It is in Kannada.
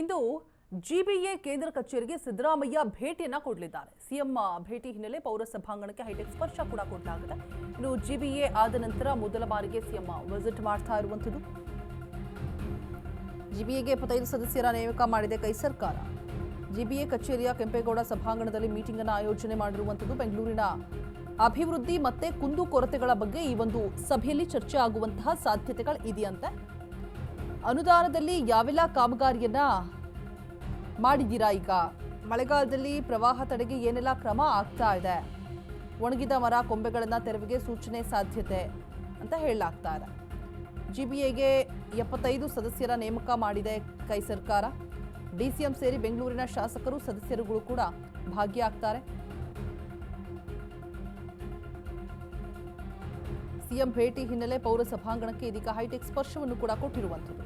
ಇಂದು ಜಿಬಿಎ ಕೇಂದ್ರ ಕಚೇರಿಗೆ ಸಿದ್ದರಾಮಯ್ಯ ಭೇಟಿಯನ್ನ ಕೊಡಲಿದ್ದಾರೆ. ಸಿಎಂ ಭೇಟಿ ಹಿನ್ನೆಲೆ ಪೌರ ಸಭಾಂಗಣಕ್ಕೆ ಹೈಟೆಕ್ ಸ್ಪರ್ಶ ಕೂಡ ಕೊಡಲಾಗಿದೆ. ಇನ್ನು ಜಿಬಿಎ ಆದ ನಂತರ ಮೊದಲ ಬಾರಿಗೆ ಸಿಎಂ ವಿಸಿಟ್ ಮಾಡ್ತಾ ಇರುವಂಥದ್ದು. ಜಿಬಿಎಗೆ ಇಪ್ಪತ್ತೈದು ಸದಸ್ಯರ ನೇಮಕ ಮಾಡಿದೆ ಕೈ ಸರ್ಕಾರ. ಜಿಬಿಎ ಕಚೇರಿಯ ಕೆಂಪೇಗೌಡ ಸಭಾಂಗಣದಲ್ಲಿ ಮೀಟಿಂಗ್ ಅನ್ನು ಆಯೋಜನೆ ಮಾಡಿರುವಂಥದ್ದು ಬೆಂಗಳೂರಿನ ಅಭಿವೃದ್ಧಿ ಮತ್ತೆ ಕುಂದುಕೊರತೆಗಳ ಬಗ್ಗೆ ಈ ಒಂದು ಸಭೆಯಲ್ಲಿ ಚರ್ಚೆ ಆಗುವಂತಹ ಸಾಧ್ಯತೆಗಳು ಇದೆಯಂತೆ. ಅನುದಾನದಲ್ಲಿ ಯಾವೆಲ್ಲ ಕಾಮಗಾರಿಯನ್ನ ಮಾಡಿದ್ದೀರಾ ಈಗ? ಮಳೆಗಾಲದಲ್ಲಿ ಪ್ರವಾಹ ತಡೆಗೆ ಏನೆಲ್ಲ ಕ್ರಮ ಆಗ್ತಾ ಇದೆ? ಒಣಗಿದ ಮರ, ಕೊಂಬೆಗಳನ್ನು ತೆರವಿಗೆ ಸೂಚನೆ ಸಾಧ್ಯತೆ ಅಂತ ಹೇಳಲಾಗ್ತಾ ಇದೆ ಜಿಬಿಎಗೆ ಎಪ್ಪತ್ತೈದು ಸದಸ್ಯರ ನೇಮಕ ಮಾಡಿದೆ ಕೈ ಸರ್ಕಾರ. ಡಿಸಿಎಂ ಸೇರಿ ಬೆಂಗಳೂರಿನ ಶಾಸಕರು, ಸದಸ್ಯರುಗಳು ಕೂಡ ಭಾಗಿಯಾಗ್ತಾರೆ. ಸಿಎಂ ಭೇಟಿ ಹಿನ್ನೆಲೆ ಪೌರ ಸಭಾಂಗಣಕ್ಕೆ ಇದೀಗ ಹೈಟೆಕ್ ಸ್ಪರ್ಶವನ್ನು ಕೂಡ ಕೊಟ್ಟಿರುವಂಥದ್ದು.